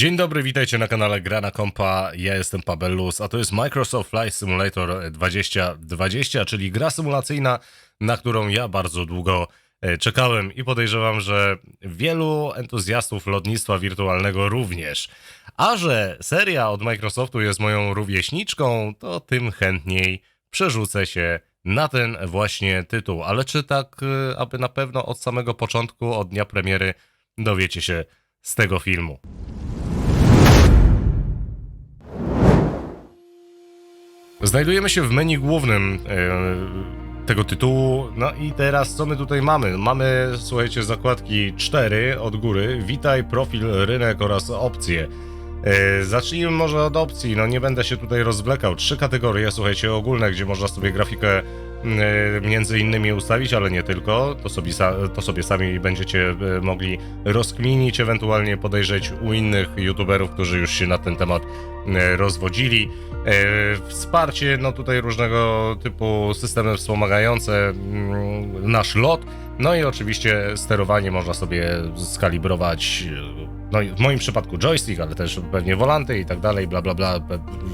Dzień dobry, witajcie na kanale Gra na Kompa. Ja jestem Pabellus, a to jest Microsoft Flight Simulator 2020, czyli gra symulacyjna, na którą ja bardzo długo e, czekałem i podejrzewam, że wielu entuzjastów lotnictwa wirtualnego również. A że seria od Microsoftu jest moją rówieśniczką, to tym chętniej przerzucę się na ten właśnie tytuł. Ale czy tak, e, aby na pewno od samego początku, od dnia premiery, dowiecie się z tego filmu. Znajdujemy się w menu głównym e, tego tytułu. No i teraz co my tutaj mamy? Mamy, słuchajcie, zakładki 4 od góry. Witaj, profil, rynek oraz opcje. E, zacznijmy może od opcji. No nie będę się tutaj rozwlekał. Trzy kategorie, słuchajcie, ogólne, gdzie można sobie grafikę e, między innymi ustawić, ale nie tylko. To sobie, to sobie sami będziecie e, mogli rozkminić, ewentualnie podejrzeć u innych youtuberów, którzy już się na ten temat rozwodzili. Wsparcie, no tutaj różnego typu systemy wspomagające mm, nasz lot. No i oczywiście sterowanie można sobie skalibrować. No w moim przypadku joystick, ale też pewnie wolanty i tak dalej, bla bla bla.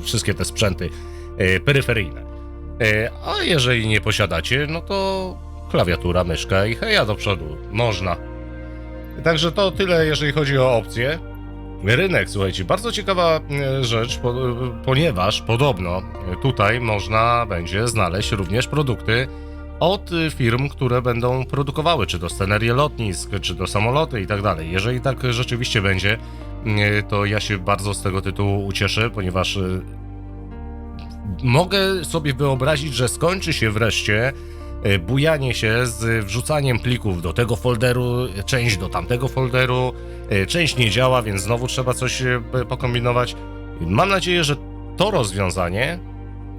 Wszystkie te sprzęty e, peryferyjne. E, A jeżeli nie posiadacie, no to klawiatura, myszka i heja do przodu. Można. Także to tyle, jeżeli chodzi o opcje. Rynek, słuchajcie, bardzo ciekawa e, rzecz, po, ponieważ podobno tutaj można będzie znaleźć również produkty od firm, które będą produkowały, czy to scenerie lotnisk, czy to samoloty i tak dalej. Jeżeli tak rzeczywiście będzie, e, to ja się bardzo z tego tytułu ucieszę, ponieważ e, mogę sobie wyobrazić, że skończy się wreszcie e, bujanie się z wrzucaniem plików do tego folderu, część do tamtego folderu, e, część nie działa, więc znowu trzeba coś pokombinować. Mam nadzieję, że to rozwiązanie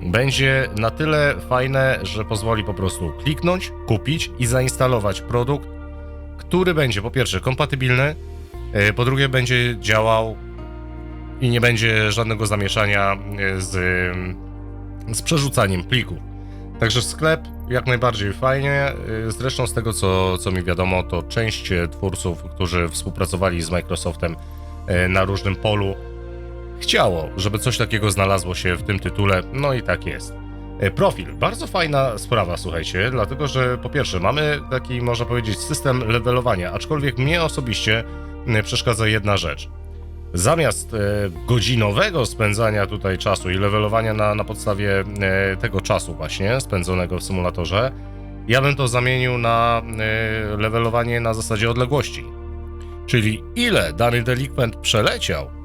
będzie na tyle fajne, że pozwoli po prostu kliknąć, kupić i zainstalować produkt, który będzie po pierwsze kompatybilny, e, po drugie będzie działał i nie będzie żadnego zamieszania e, z, z przerzucaniem plików. Także sklep jak najbardziej fajnie. Y, Zresztą z tego co, co mi wiadomo, to część e, twórców, którzy współpracowali z Microsoftem e, na różnym polu, chciało, żeby coś takiego znalazło się w tym tytule. No i tak jest. E, Profil. Bardzo fajna sprawa, słuchajcie, dlatego że po pierwsze mamy taki, można powiedzieć, system levelowania, aczkolwiek mnie osobiście przeszkadza jedna rzecz. Zamiast e, godzinowego spędzania tutaj czasu i levelowania na, na podstawie e, tego czasu właśnie spędzonego w symulatorze, ja bym to zamienił na levelowanie na zasadzie odległości. Czyli ile dany delikwent przeleciał,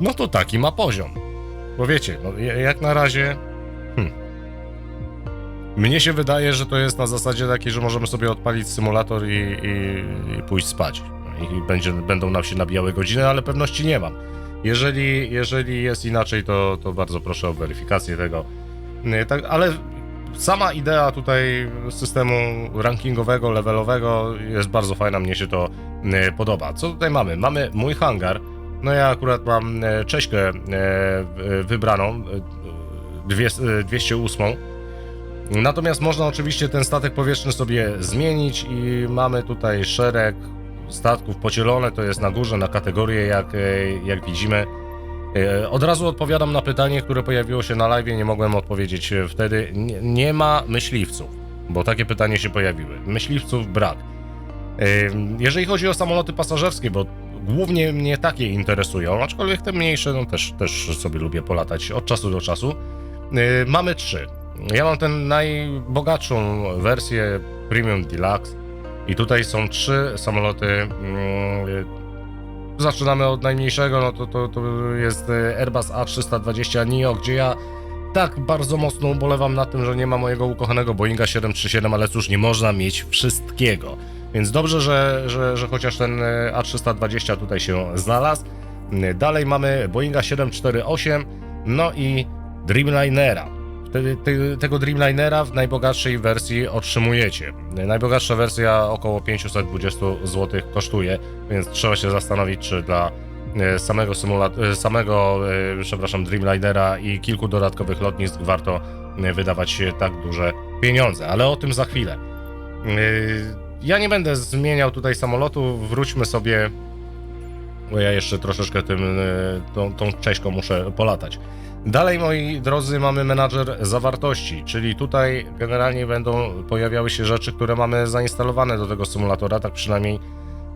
no to taki ma poziom. Bo wiecie, no, ja- jak na razie. Hmm, mnie się wydaje, że to jest na zasadzie takiej, że możemy sobie odpalić symulator i, i, i pójść spać. I będzie, będą nam się nabijały godziny, ale pewności nie mam. Jeżeli, jeżeli jest inaczej, to, to bardzo proszę o weryfikację tego. Tak, ale sama idea tutaj systemu rankingowego, levelowego jest bardzo fajna, mnie się to podoba. Co tutaj mamy? Mamy mój hangar. No ja akurat mam e, Cześćkę e, wybraną, e, dwie, e, 208. Natomiast można oczywiście ten statek powietrzny sobie zmienić i mamy tutaj szereg statków podzielone, to jest na górze, na kategorie, jak, jak widzimy. Od razu odpowiadam na pytanie, które pojawiło się na live, nie mogłem odpowiedzieć wtedy. Nie, nie ma myśliwców, bo takie pytanie się pojawiły. Myśliwców brak. Jeżeli chodzi o samoloty pasażerskie, bo głównie mnie takie interesują, aczkolwiek te mniejsze no też, też sobie lubię polatać od czasu do czasu. E, Mamy trzy. Ja mam ten najbogatszą wersję Premium Deluxe i tutaj są trzy samoloty. mm, Zaczynamy od najmniejszego, no to, to, to jest Airbus A320 NEO, gdzie ja tak bardzo mocno ubolewam na tym, że nie ma mojego ukochanego Boeinga 737, ale cóż, nie można mieć wszystkiego. Więc dobrze, że, że, że chociaż ten e, A320 tutaj się znalazł. Mm, Dalej mamy Boeinga 748, no i Dreamlinera. Wtedy te, tego Dreamlinera w najbogatszej wersji otrzymujecie. Najbogatsza wersja około 520 zł kosztuje, więc trzeba się zastanowić, czy dla e, samego e, samego, e, przepraszam, Dreamlinera i kilku dodatkowych lotnisk warto e, wydawać tak duże pieniądze, ale o tym za chwilę. Ja nie będę zmieniał tutaj samolotu, wróćmy sobie bo ja jeszcze troszeczkę tym, e, tą, tą muszę polatać. Dalej, moi drodzy, mamy menadżer zawartości, czyli tutaj generalnie będą pojawiały się rzeczy, które mamy zainstalowane do tego symulatora, tak przynajmniej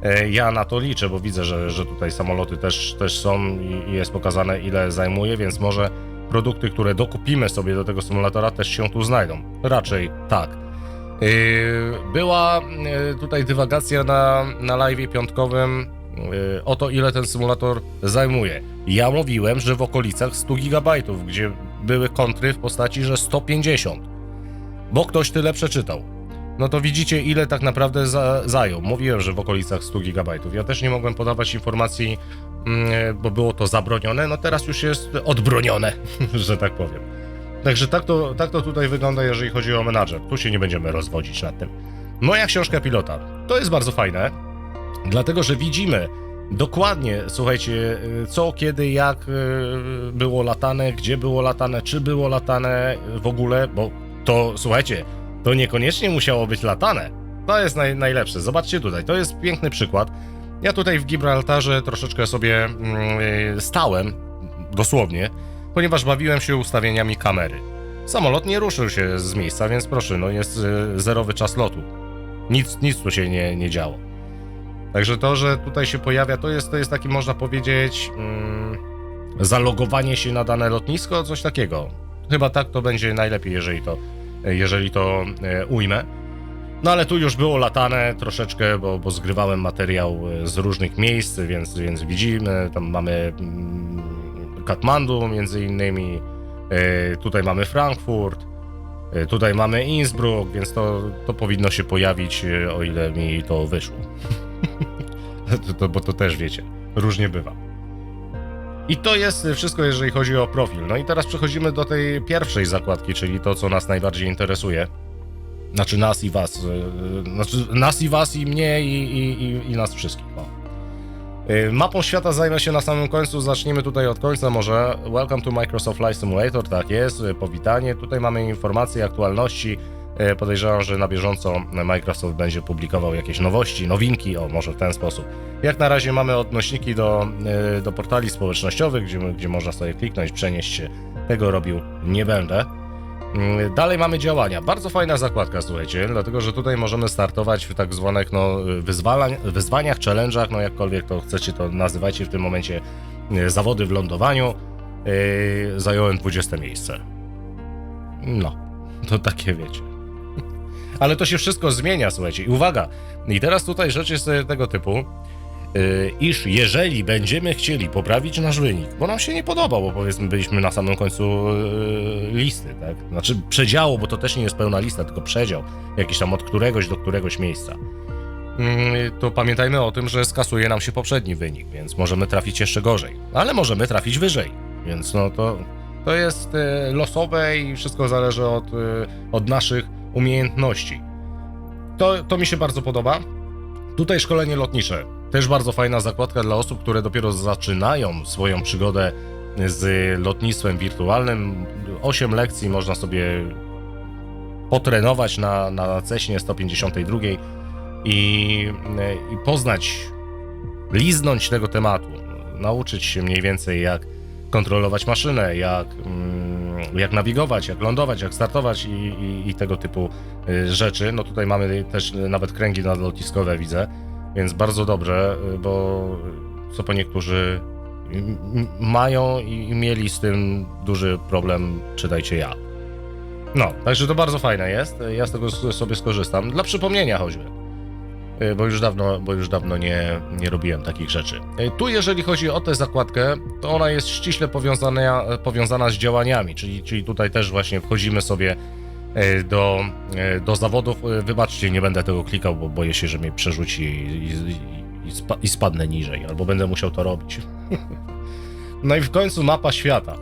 e, ja na to liczę, bo widzę, że, że tutaj samoloty też, też są i jest pokazane, ile zajmuje, więc może produkty, które dokupimy sobie do tego symulatora, też się tu znajdą. Raczej tak. Yy, Była yy, tutaj dywagacja na, na live piątkowym yy, o to, ile ten symulator zajmuje. Ja mówiłem, że w okolicach 100 GB, gdzie były kontry w postaci, że 150, bo ktoś tyle przeczytał. No to widzicie, ile tak naprawdę za, zajął. Mówiłem, że w okolicach 100 GB. Ja też nie mogłem podawać informacji, mm, bo było to zabronione. No teraz już jest odbronione, że tak powiem. Także tak to, tak to tutaj wygląda, jeżeli chodzi o menadżer. Tu się nie będziemy rozwodzić nad tym. Moja książka pilota. To jest bardzo fajne, dlatego że widzimy dokładnie, słuchajcie, co, kiedy, jak y, było latane, gdzie było latane, czy było latane w ogóle, bo to, słuchajcie, to niekoniecznie musiało być latane. To jest naj, najlepsze. Zobaczcie tutaj, to jest piękny przykład. Ja tutaj w Gibraltarze troszeczkę sobie mm, y, stałem, dosłownie, ponieważ bawiłem się ustawieniami kamery. Samolot nie ruszył się z miejsca, więc proszę, no jest y, zerowy czas lotu. Nic, nic tu się nie, nie działo. Także to, że tutaj się pojawia, to jest, to jest taki, można powiedzieć, mm, zalogowanie się na dane lotnisko, coś takiego. Chyba tak to będzie najlepiej, jeżeli to, jeżeli to e, ujmę. No ale tu już było latane troszeczkę, bo, bo zgrywałem materiał e, z różnych miejsc, więc, więc widzimy, tam mamy mm, Katmandu między innymi, e, tutaj mamy Frankfurt, e, tutaj mamy Innsbruck, więc to, to powinno się pojawić, e, o ile mi to wyszło. to, to, bo to też wiecie, różnie bywa. I to jest wszystko, jeżeli chodzi o profil. No i teraz przechodzimy do tej pierwszej zakładki, czyli to, co nas najbardziej interesuje. Znaczy nas i was. Znaczy nas i was i mnie i, i, i, i nas wszystkich. O. Yy, Mapą świata zajmę się na samym końcu. Zaczniemy tutaj od końca może. Welcome to Microsoft Flight Simulator, tak jest, yy, powitanie. Tutaj mamy informacje, aktualności. Yy, Podejrzewam, że na bieżąco Microsoft będzie publikował jakieś nowości, nowinki, o może w ten sposób. Jak na razie mamy odnośniki do, do portali społecznościowych, gdzie, gdzie można sobie kliknąć, przenieść się. Tego robił nie będę. Mm, Dalej mamy działania. Bardzo fajna zakładka, słuchajcie, dlatego że tutaj możemy startować w tak zwanych no, wyzwaniach, challenge'ach, no jakkolwiek to chcecie to nazywajcie w tym momencie y, zawody w lądowaniu. Yy, zająłem 20 miejsce. No, to takie wiecie. Ale to się wszystko zmienia, słuchajcie. I uwaga, i teraz tutaj rzecz jest y, tego typu, iż jeżeli będziemy chcieli poprawić nasz wynik, bo nam się nie podobał, bo powiedzmy byliśmy na samym końcu y, listy, tak? Znaczy przedziału, bo to też nie jest pełna lista, tylko przedział, jakiś tam od któregoś do któregoś miejsca. Mm, To pamiętajmy o tym, że skasuje nam się poprzedni wynik, więc możemy trafić jeszcze gorzej, ale możemy trafić wyżej, więc no to, to jest y, losowe i wszystko zależy od, y, od naszych umiejętności. To, to mi się bardzo podoba. Tutaj szkolenie lotnicze. Też bardzo fajna zakładka dla osób, które dopiero zaczynają swoją przygodę z lotnictwem wirtualnym. 8 lekcji można sobie potrenować na, na Ceśnie 152 i, i poznać, liznąć tego tematu. Nauczyć się mniej więcej jak kontrolować maszynę, jak, mm, jak nawigować, jak lądować, jak startować i, i, i tego typu y, rzeczy. No tutaj mamy też nawet kręgi nadlotniskowe, widzę, więc bardzo dobrze, y, bo co po niektórzy mają i, mieli z tym duży problem, czytajcie ja. No, także to bardzo fajne jest. Ja z tego sobie skorzystam. Dla przypomnienia choćby. Y, Bo już dawno, bo już dawno nie, nie robiłem takich rzeczy. Y, Tu, jeżeli chodzi o tę zakładkę, to ona jest ściśle powiązana, powiązana z działaniami, czyli, czyli tutaj też właśnie wchodzimy sobie do, y, do zawodów. Y, Wybaczcie, nie będę tego klikał, bo boję się, że mnie przerzuci i, i, i, spa, i spadnę niżej, albo będę musiał to robić. no i w końcu mapa świata.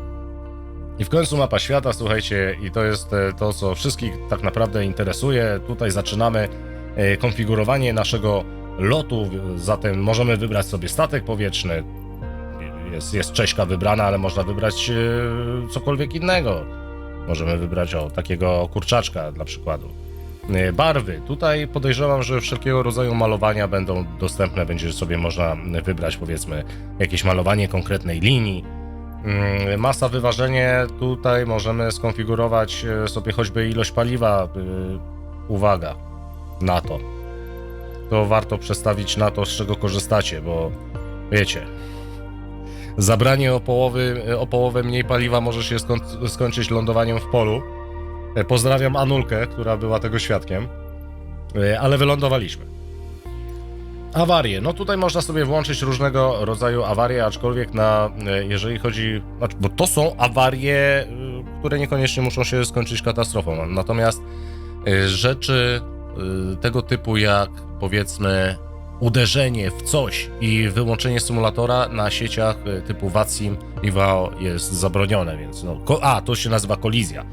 I w końcu mapa świata, słuchajcie, i to jest e, to, co wszystkich tak naprawdę interesuje. Tutaj zaczynamy e, konfigurowanie naszego lotu, zatem możemy wybrać sobie statek powietrzny. Jest, jest Cześka wybrana, ale można wybrać e, cokolwiek innego. Możemy wybrać o takiego kurczaczka dla przykładu. E, Barwy. Tutaj podejrzewam, że wszelkiego rodzaju malowania będą dostępne. Będzie sobie można wybrać, powiedzmy, jakieś malowanie konkretnej linii. Mm, Masa wyważenie. Tutaj możemy skonfigurować e, sobie choćby ilość paliwa. E, Uwaga na to. To warto przestawić na to, z czego korzystacie, bo wiecie, zabranie o, połowy, o połowę mniej paliwa może się skoń- skończyć lądowaniem w polu. E, Pozdrawiam Anulkę, która była tego świadkiem, E, ale wylądowaliśmy. Awarie. No tutaj można sobie włączyć różnego rodzaju awarie, aczkolwiek na, e, jeżeli chodzi, znaczy, bo to są awarie, które niekoniecznie muszą się skończyć katastrofą. Natomiast rzeczy tego typu jak powiedzmy uderzenie w coś i wyłączenie symulatora na sieciach y, typu VATSIM i VAO jest zabronione, więc no, a, to się nazywa kolizja.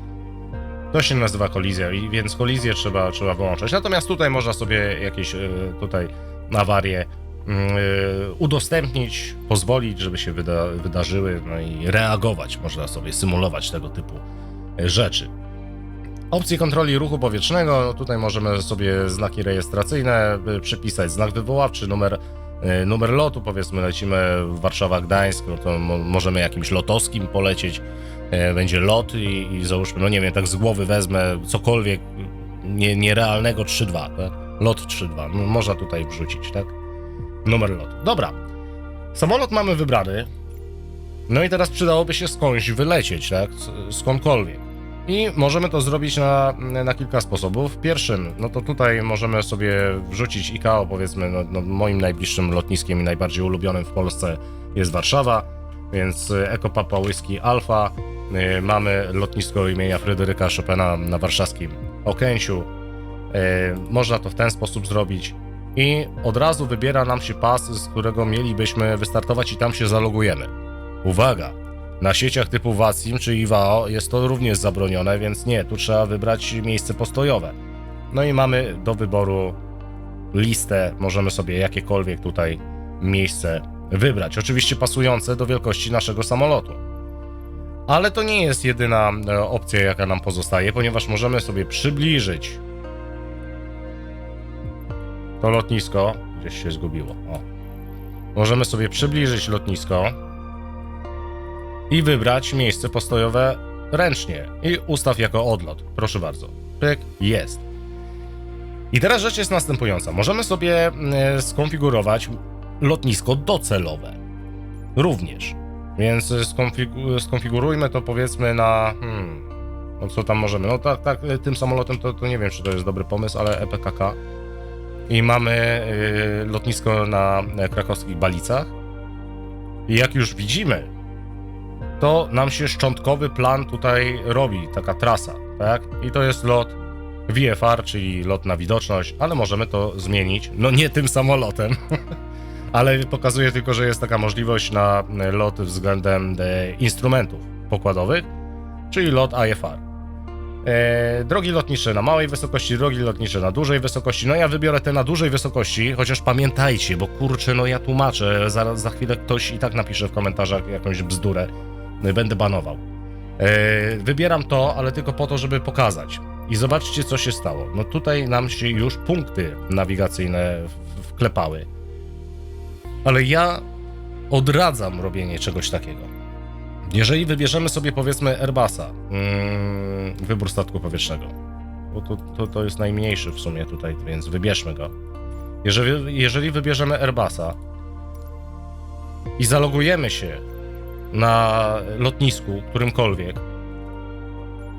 To się nazywa kolizja, więc kolizję trzeba, trzeba wyłączać. Natomiast tutaj można sobie jakieś y, tutaj awarie mm, y, udostępnić, pozwolić, żeby się wyda wydarzyły, no i reagować. Można sobie symulować tego typu rzeczy. Opcje kontroli ruchu powietrznego, no tutaj możemy sobie znaki rejestracyjne przypisać, znak wywoławczy, numer, y, numer lotu, powiedzmy lecimy Warszawa-Gdańsk, no to mo możemy jakimś lotowskim polecieć, y, będzie lot i, i załóżmy, no nie wiem, tak z głowy wezmę cokolwiek nie, nierealnego 3-2, tak? Lot 3-2, no, można tutaj wrzucić, tak? Numer lotu. Dobra, samolot mamy wybrany, no i teraz przydałoby się skądś wylecieć, tak? Skądkolwiek. I możemy to zrobić na, na kilka sposobów. Pierwszym, no to tutaj możemy sobie wrzucić ICAO, powiedzmy, no, no moim najbliższym lotniskiem i najbardziej ulubionym w Polsce jest Warszawa, więc y, Eko Papa Whisky Alfa. Y, Mamy lotnisko imienia Fryderyka Chopina na warszawskim Okęciu. Y, Można to w ten sposób zrobić. I od razu wybiera nam się pas, z którego mielibyśmy wystartować i tam się zalogujemy. Uwaga! Na sieciach typu VACIM czy IWAO jest to również zabronione, więc nie, tu trzeba wybrać miejsce postojowe. No i mamy do wyboru listę, możemy sobie jakiekolwiek tutaj miejsce wybrać. Oczywiście pasujące do wielkości naszego samolotu. Ale to nie jest jedyna e, opcja, jaka nam pozostaje, ponieważ możemy sobie przybliżyć to lotnisko. Gdzieś się zgubiło. O. Możemy sobie przybliżyć lotnisko i wybrać miejsce postojowe ręcznie i ustaw jako odlot. Proszę bardzo. Pyk, jest. I teraz rzecz jest następująca. Możemy sobie e, skonfigurować lotnisko docelowe. Również. Więc e, skonfigu- skonfigurujmy to powiedzmy na. Hmm, no co tam możemy? No tak, tak, e, tym samolotem to, to nie wiem, czy to jest dobry pomysł, ale EPKK. I mamy lotnisko na krakowskich Balicach. I jak już widzimy, to nam się szczątkowy plan tutaj robi, taka trasa, tak? I to jest lot VFR, czyli lot na widoczność, ale możemy to zmienić. No nie tym samolotem, ale pokazuje tylko, że jest taka możliwość na lot względem e, instrumentów pokładowych, czyli lot IFR. E, drogi lotnicze na małej wysokości, drogi lotnicze na dużej wysokości. No ja wybiorę te na dużej wysokości, chociaż pamiętajcie, bo kurczę, no ja tłumaczę, zaraz za chwilę ktoś i tak napisze w komentarzach jakąś bzdurę, będę banował. E, wybieram to, ale tylko po to, żeby pokazać. I zobaczcie, co się stało. No tutaj nam się już punkty nawigacyjne wklepały. Ale ja odradzam robienie czegoś takiego. Jeżeli wybierzemy sobie powiedzmy Airbusa, mm, wybór statku powietrznego, bo to, to, to jest najmniejszy w sumie tutaj, więc wybierzmy go. Jeżeli, jeżeli wybierzemy Airbusa i zalogujemy się na lotnisku, którymkolwiek,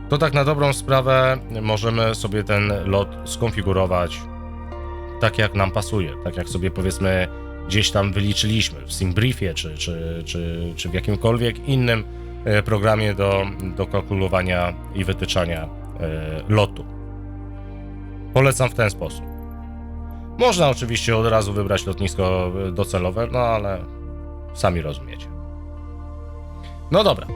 to tak na dobrą sprawę możemy sobie ten lot skonfigurować tak, jak nam pasuje, tak jak sobie powiedzmy gdzieś tam wyliczyliśmy w SimBriefie czy, czy, czy, czy w jakimkolwiek innym e, programie do, do kalkulowania i wytyczania e, lotu. Polecam w ten sposób. Można oczywiście od razu wybrać lotnisko docelowe, no ale sami rozumiecie. No dobra.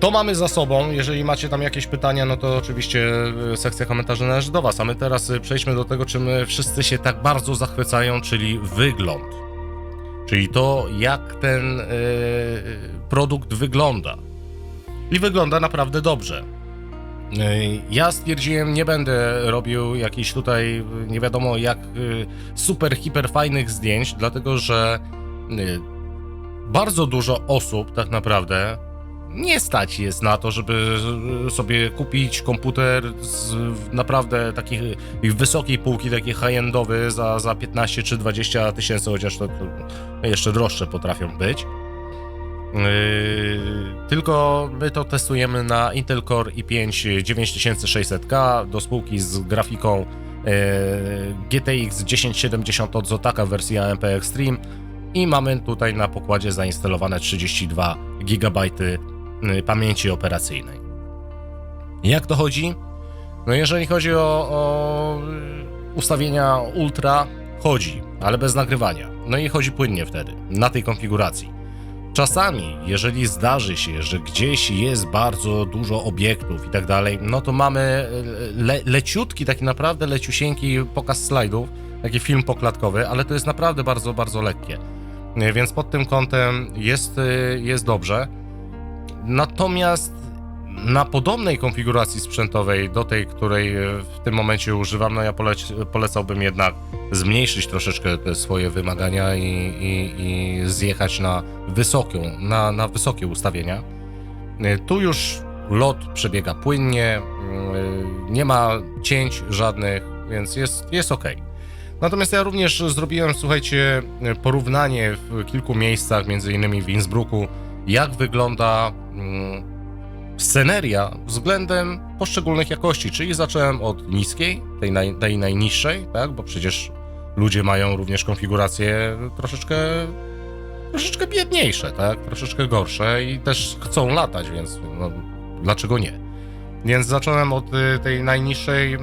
To mamy za sobą. Jeżeli macie tam jakieś pytania, no to oczywiście e, sekcja komentarzy należy do Was. A my teraz e, przejdźmy do tego, czym e, wszyscy się tak bardzo zachwycają, czyli wygląd. Czyli to, jak ten e, produkt wygląda. I wygląda naprawdę dobrze. Yy, Ja stwierdziłem, nie będę robił jakichś tutaj yy, nie wiadomo jak yy, super, hiper fajnych zdjęć, dlatego że yy, bardzo dużo osób tak naprawdę nie stać jest na to, żeby sobie kupić komputer z naprawdę takiej wysokiej półki, taki high-endowy za, za 15 czy 20 tysięcy, chociaż to, jeszcze droższe potrafią być. Yy, tylko my to testujemy na Intel Core i5 9600K do spółki z grafiką yy, GTX 1070 od Zotaka wersji AMP Extreme i mamy tutaj na pokładzie zainstalowane 32 GB yy, pamięci operacyjnej. Jak to chodzi? No jeżeli chodzi o, o ustawienia ultra, chodzi, ale bez nagrywania. No i chodzi płynnie wtedy, na tej konfiguracji. Czasami, jeżeli zdarzy się, że gdzieś jest bardzo dużo obiektów i tak dalej, no to mamy e, le leciutki, taki naprawdę leciusieńki pokaz slajdów, taki film poklatkowy, ale to jest naprawdę bardzo, bardzo lekkie. E, Więc pod tym kątem jest, e, jest dobrze. Natomiast na podobnej konfiguracji sprzętowej do tej, której e, w tym momencie używam, no ja polec- polecałbym jednak zmniejszyć troszeczkę te swoje wymagania i, i, i zjechać na wysoką, na, na wysokie ustawienia. Tu już lot przebiega płynnie, y, nie ma cięć żadnych, więc jest, jest ok. Natomiast ja również zrobiłem, słuchajcie, porównanie w kilku miejscach, między innymi w Innsbrucku, jak wygląda mm, sceneria względem poszczególnych jakości, czyli zacząłem od niskiej, tej, naj, tej najniższej, tak, bo przecież ludzie mają również konfiguracje troszeczkę, troszeczkę biedniejsze, tak, troszeczkę gorsze i też chcą latać, więc no, dlaczego nie? Więc zacząłem od y, tej najniższej y,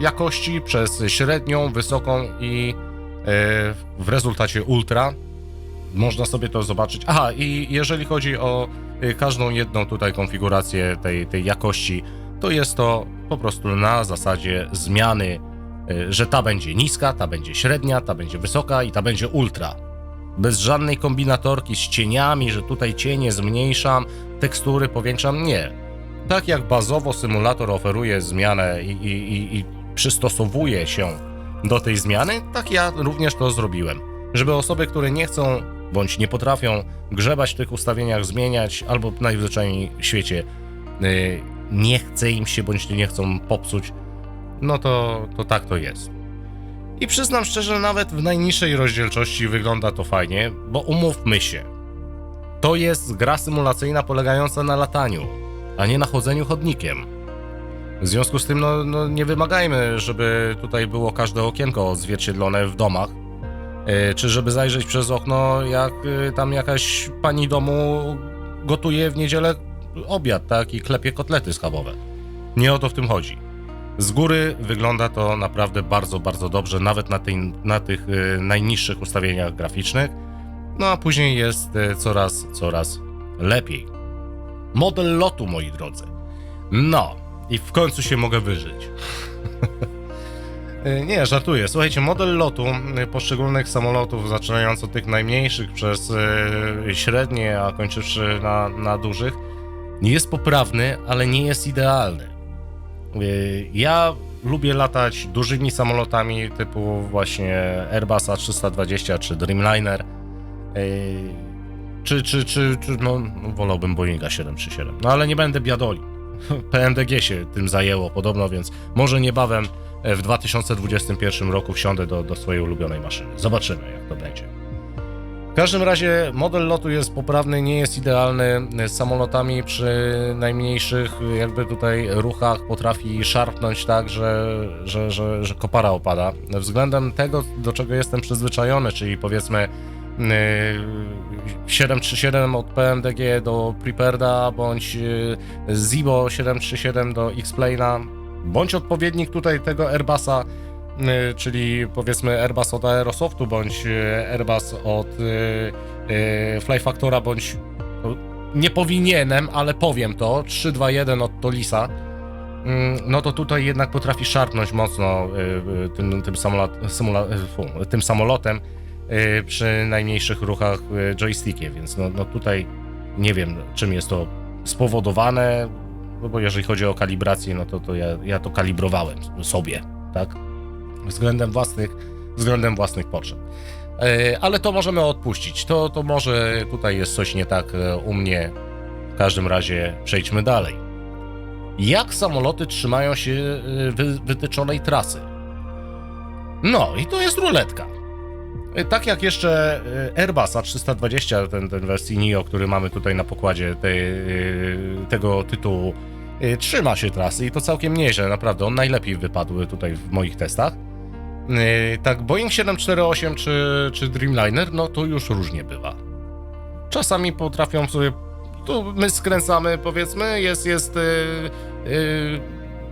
jakości przez średnią, wysoką i y, w rezultacie ultra. Można sobie to zobaczyć. Aha, i jeżeli chodzi o każdą jedną tutaj konfigurację tej, tej jakości, to jest to po prostu na zasadzie zmiany, że ta będzie niska, ta będzie średnia, ta będzie wysoka i ta będzie ultra. Bez żadnej kombinatorki z cieniami, że tutaj cienie zmniejszam, tekstury powiększam, nie. Tak jak bazowo symulator oferuje zmianę i, i, i, przystosowuje się do tej zmiany, tak ja również to zrobiłem. Żeby osoby, które nie chcą bądź nie potrafią grzebać w tych ustawieniach, zmieniać, albo najzwyczajniej w świecie y, nie chce im się bądź nie chcą popsuć, no to, to tak to jest. I przyznam szczerze, nawet w najniższej rozdzielczości wygląda to fajnie, bo umówmy się. To jest gra symulacyjna polegająca na lataniu, a nie na chodzeniu chodnikiem. W związku z tym, no, no nie wymagajmy, żeby tutaj było każde okienko odzwierciedlone w domach, E, czy żeby zajrzeć przez okno, jak e, tam jakaś pani domu gotuje w niedzielę obiad, tak, i klepie kotlety schabowe. Nie o to w tym chodzi. Z góry wygląda to naprawdę bardzo, bardzo dobrze, nawet na, tej, na tych e, najniższych ustawieniach graficznych. No a później jest e, coraz, coraz lepiej. Model lotu, moi drodzy. No, i w końcu się mogę wyżyć. E, Nie, żartuję. Słuchajcie, model lotu e, poszczególnych samolotów, zaczynając od tych najmniejszych przez e, średnie, a kończywszy na, na dużych, jest poprawny, ale nie jest idealny. E, Ja lubię latać dużymi samolotami typu właśnie Airbusa 320 czy Dreamliner. E, Czy, czy, czy, czy no, wolałbym Boeinga 737. No ale nie będę biadoli. PMDG się tym zajęło podobno, więc może niebawem e, w 2021 roku wsiądę do, do swojej ulubionej maszyny. Zobaczymy, jak to będzie. W każdym razie model lotu jest poprawny, nie jest idealny. Z samolotami przy najmniejszych jakby tutaj ruchach potrafi szarpnąć tak, że, że, że, że kopara opada. Względem tego, do czego jestem przyzwyczajony, czyli powiedzmy yy, 737 od PMDG do Prepareda, bądź yy, Zibo 737 do X-Plane'a, bądź odpowiednik tutaj tego Airbusa, yy, czyli powiedzmy Airbus od Aerosoftu, bądź yy, Airbus od Fly Factora, bądź no, nie powinienem, ale powiem to, 321 od Tolisa, mm, no to tutaj jednak potrafi szarpnąć mocno tym, tym, samolot, tym samolotem przy najmniejszych ruchach yy, joystickiem, więc no, no tutaj nie wiem czym jest to spowodowane. no bo jeżeli chodzi o kalibrację, no to, to ja, ja to kalibrowałem sobie, tak? Względem własnych, względem własnych potrzeb. E, Ale to możemy odpuścić. To, to może tutaj jest coś nie tak u mnie. W każdym razie przejdźmy dalej. Jak samoloty trzymają się wy, wytyczonej trasy? No i to jest ruletka. E, Tak jak jeszcze e, Airbus A320, ten, ten wersji NIO, który mamy tutaj na pokładzie tej, e, tego tytułu, trzyma się trasy i to całkiem nieźle, naprawdę. On najlepiej wypadł tutaj w moich testach. Tak, Boeing 748 czy, czy Dreamliner, no to już różnie bywa. Czasami potrafią sobie. Tu my skręcamy, powiedzmy, jest, jest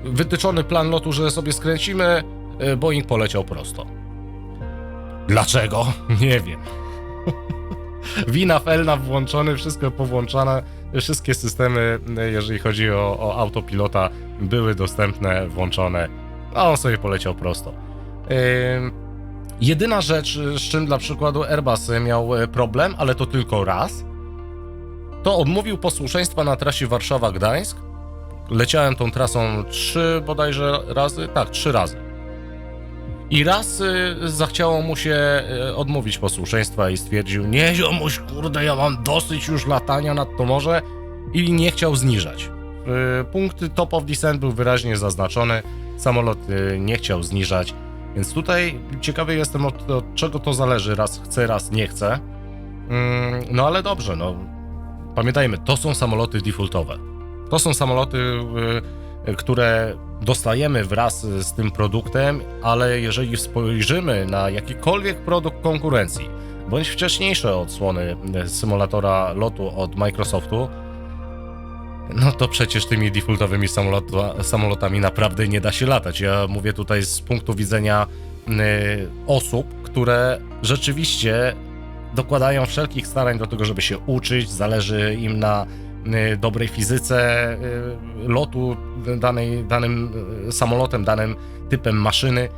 wytyczony plan lotu, że sobie skręcimy. Boeing poleciał prosto. Dlaczego? Nie wiem. Wina Felna włączony, wszystko powłączane, wszystkie systemy, jeżeli chodzi o, o autopilota, były dostępne, włączone, a on sobie poleciał prosto. Ym, jedyna rzecz, z czym dla przykładu Airbus miał e, problem, ale to tylko raz, to odmówił posłuszeństwa na trasie Warszawa-Gdańsk. Leciałem tą trasą trzy bodajże razy, tak, trzy razy. I raz y, zachciało mu się y, odmówić posłuszeństwa i stwierdził, nie ziomuś, kurde, ja mam dosyć już latania nad to morze i nie chciał zniżać. Y, punkt top of descent był wyraźnie zaznaczony, samolot y, nie chciał zniżać, więc tutaj ciekawy jestem od, od czego to zależy, raz chce, raz nie chce. Mm, no ale dobrze, no pamiętajmy, to są samoloty defaultowe. To są samoloty, y, które dostajemy wraz z tym produktem, ale jeżeli spojrzymy na jakikolwiek produkt konkurencji, bądź wcześniejsze odsłony symulatora lotu od Microsoftu, no to przecież tymi defaultowymi samolota, samolotami naprawdę nie da się latać. Ja mówię tutaj z punktu widzenia y, osób, które rzeczywiście dokładają wszelkich starań do tego, żeby się uczyć, zależy im na dobrej fizyce y, lotu danej, danym y, samolotem, danym typem maszyny,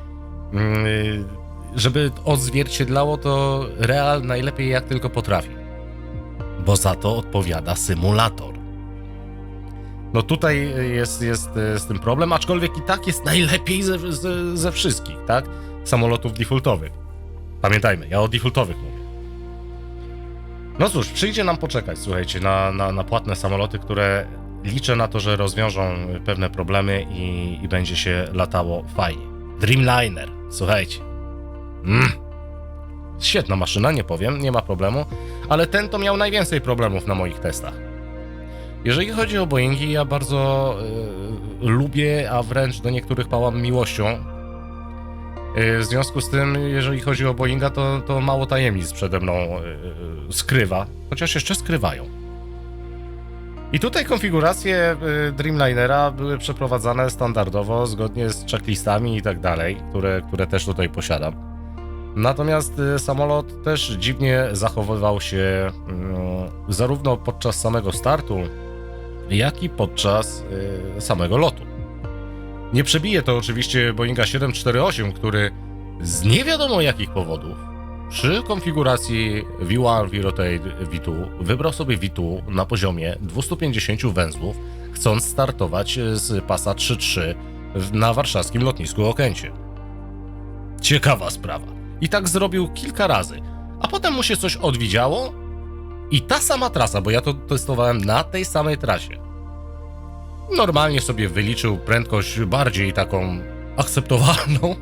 y, żeby odzwierciedlało to real najlepiej jak tylko potrafi. Bo za to odpowiada symulator. No tutaj jest, jest y, z tym problem, aczkolwiek i tak jest najlepiej ze, ze, ze wszystkich, tak? Samolotów defaultowych. Pamiętajmy, ja o defaultowych mówię. No cóż, przyjdzie nam poczekać, słuchajcie, na, na, na płatne samoloty, które liczę na to, że rozwiążą pewne problemy i, i będzie się latało fajnie. Dreamliner, słuchajcie. Mm. Świetna maszyna, nie powiem, nie ma problemu, ale ten to miał najwięcej problemów na moich testach. Jeżeli chodzi o Boeingi, ja bardzo y, lubię, a wręcz do niektórych pałam miłością. Y, w związku z tym, jeżeli chodzi o Boeinga, to, to mało tajemnic przede mną y, skrywa, chociaż jeszcze skrywają. I tutaj konfiguracje Dreamlinera były przeprowadzane standardowo, zgodnie z checklistami i tak dalej, które, które też tutaj posiadam. Natomiast samolot też dziwnie zachowywał się y, zarówno podczas samego startu, jak i podczas samego lotu. Nie przebije to oczywiście Boeinga 748, który z nie wiadomo jakich powodów przy konfiguracji V1, V-Rotate, V2 wybrał sobie V2 na poziomie 250 węzłów, chcąc startować z pasa 3.3 w- na warszawskim lotnisku Okęcie. Ciekawa sprawa. I tak zrobił kilka razy, a potem mu się coś odwidziało i ta sama trasa, bo ja to testowałem na tej samej trasie. Normalnie sobie wyliczył prędkość bardziej taką akceptowalną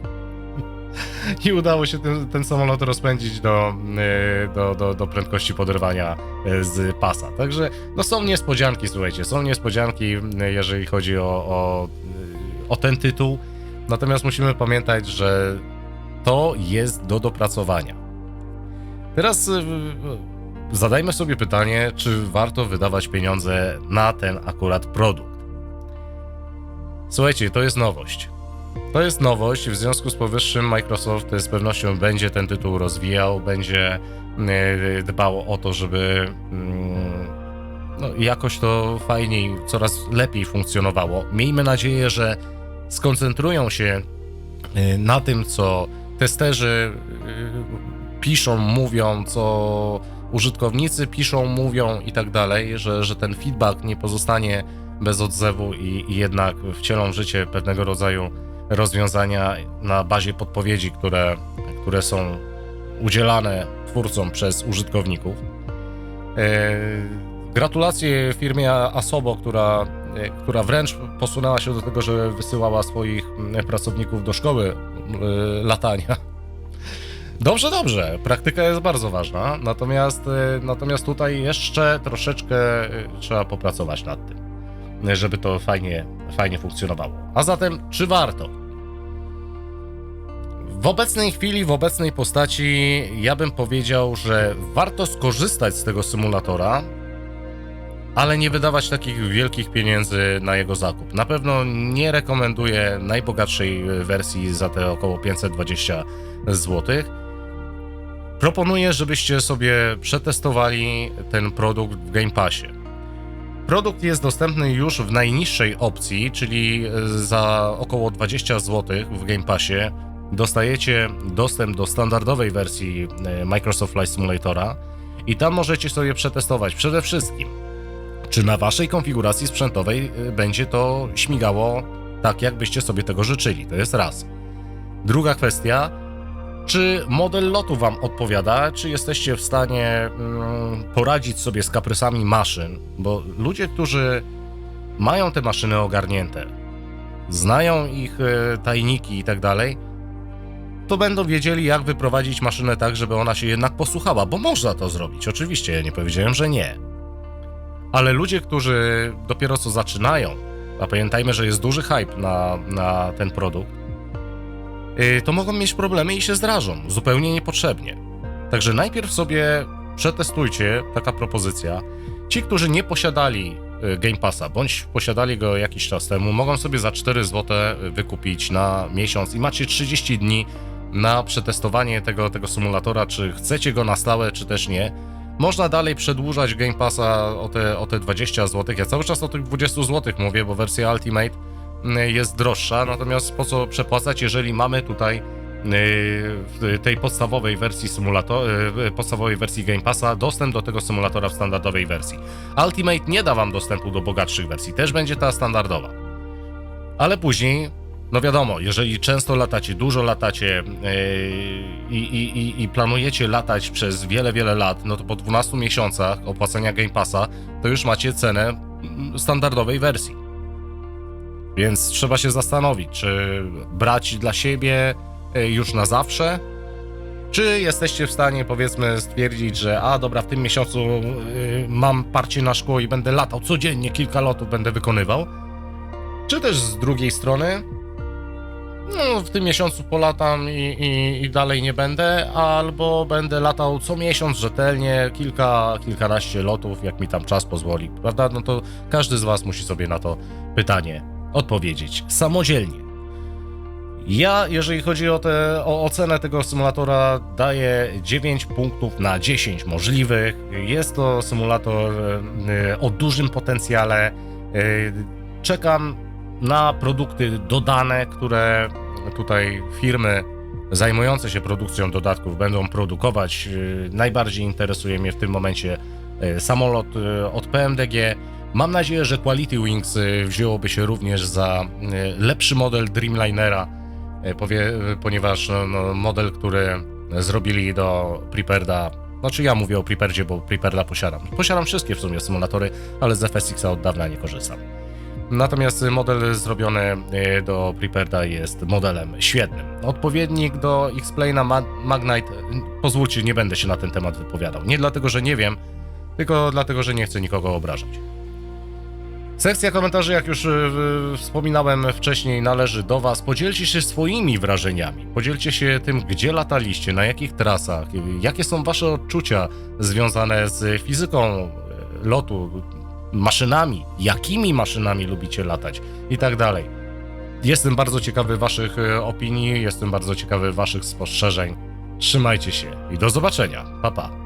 i udało się ten, ten samolot rozpędzić do, e, do, do, do prędkości poderwania e, z pasa. Także no są niespodzianki, słuchajcie, są niespodzianki, e, jeżeli chodzi o, o, o ten tytuł. Natomiast musimy pamiętać, że to jest do dopracowania. Teraz zadajmy sobie pytanie, czy warto wydawać pieniądze na ten akurat produkt. Słuchajcie, to jest nowość. To jest nowość, w związku z powyższym Microsoft z pewnością będzie ten tytuł rozwijał, będzie e, dbał o to, żeby mm, no, jakoś to fajniej, coraz lepiej funkcjonowało. Miejmy nadzieję, że skoncentrują się e, na tym, co testerzy piszą, mówią, co użytkownicy piszą, mówią i tak dalej, że, że ten feedback nie pozostanie bez odzewu i, i jednak wcielą w życie pewnego rodzaju rozwiązania na bazie podpowiedzi, które, które są udzielane twórcom przez użytkowników. E, Gratulacje firmie Asobo, która, e, która wręcz posunęła się do tego, że wysyłała swoich mm, pracowników do szkoły e, latania. Dobrze, dobrze. Praktyka jest bardzo ważna, natomiast, e, natomiast tutaj jeszcze troszeczkę e, trzeba popracować nad tym, e, żeby to fajnie, fajnie funkcjonowało. A zatem, czy warto? W obecnej chwili, w obecnej postaci, ja bym powiedział, że warto skorzystać z tego symulatora, ale nie wydawać takich wielkich pieniędzy na jego zakup. Na pewno nie rekomenduję najbogatszej wersji za te około 520 zł. Proponuję, żebyście sobie przetestowali ten produkt w Game Passie. Produkt jest dostępny już w najniższej opcji, czyli za około 20 zł w Game Passie dostajecie dostęp do standardowej wersji e, Microsoft Flight Simulatora i tam możecie sobie przetestować przede wszystkim, czy na waszej konfiguracji sprzętowej y, będzie to śmigało tak, jakbyście sobie tego życzyli. To jest raz. Druga kwestia, czy model lotu wam odpowiada, czy jesteście w stanie mm, poradzić sobie z kaprysami maszyn, bo ludzie, którzy mają te maszyny ogarnięte, znają ich y, tajniki i tak dalej, to będą wiedzieli, jak wyprowadzić maszynę tak, żeby ona się jednak posłuchała, bo można to zrobić. Oczywiście, ja nie powiedziałem, że nie. Ale ludzie, którzy dopiero co zaczynają, a pamiętajmy, że jest duży hype na, na ten produkt, to mogą mieć problemy i się zdrażą zupełnie niepotrzebnie. Także najpierw sobie przetestujcie, taka propozycja. Ci, którzy nie posiadali y, Game Passa, bądź posiadali go jakiś czas temu, mogą sobie za 4 zł wykupić na miesiąc i macie 30 dni na przetestowanie tego, tego symulatora, czy chcecie go na stałe, czy też nie. Można dalej przedłużać Game Passa o te, o te 20 zł. Ja cały czas o tych 20 zł mówię, bo wersja Ultimate jest droższa, natomiast po co przepłacać, jeżeli mamy tutaj yy, w tej podstawowej wersji symulatora, podstawowej wersji Game Passa dostęp do tego symulatora w standardowej wersji. Ultimate nie da wam dostępu do bogatszych wersji, też będzie ta standardowa. Ale później, no wiadomo, jeżeli często latacie, dużo latacie yy, i, i, i, i planujecie latać przez wiele, wiele lat, no to po 12 miesiącach opłacenia Game Passa, to już macie cenę standardowej wersji. Więc trzeba się zastanowić, czy brać dla siebie y, już na zawsze, czy jesteście w stanie, powiedzmy, stwierdzić, że a dobra, w tym miesiącu y, mam parcie na szkło i będę latał codziennie, kilka lotów będę wykonywał, czy też z drugiej strony, no, w tym miesiącu polatam i, i, i dalej nie będę, albo będę latał co miesiąc rzetelnie, kilka, kilkanaście lotów, jak mi tam czas pozwoli, prawda? No to każdy z Was musi sobie na to pytanie odpowiedzieć samodzielnie. Ja, jeżeli chodzi o, te, o ocenę tego symulatora, daję 9 punktów na 10 możliwych. Jest to symulator e, o dużym potencjale. E, Czekam na produkty dodane, które tutaj firmy zajmujące się produkcją dodatków będą produkować. Yy, Najbardziej interesuje mnie w tym momencie samolot yy, od PMDG. Mam nadzieję, że Quality Wings yy, wzięłoby się również za lepszy model Dreamlinera, ponieważ no, no, model, który zrobili do Prepareda, znaczy ja mówię o Prepardzie, bo Prepareda posiadam. Posiadam wszystkie w sumie symulatory, ale z FSX-a od dawna nie korzystam. Natomiast model zrobiony e, do Prepareda jest modelem świetnym. Odpowiednik do X-Plane'a Ma- Magnite, pozwólcie, nie będę się na ten temat wypowiadał. Nie dlatego, że nie wiem, tylko dlatego, że nie chcę nikogo obrażać. Sekcja komentarzy, jak już e, wspominałem wcześniej, należy do Was. Podzielcie się swoimi wrażeniami. Podzielcie się tym, gdzie lataliście, na jakich trasach, jakie są Wasze odczucia związane z fizyką e, lotu, maszynami, jakimi maszynami lubicie latać i tak dalej. Jestem bardzo ciekawy Waszych e, opinii, jestem bardzo ciekawy Waszych spostrzeżeń. Trzymajcie się i do zobaczenia. Pa pa.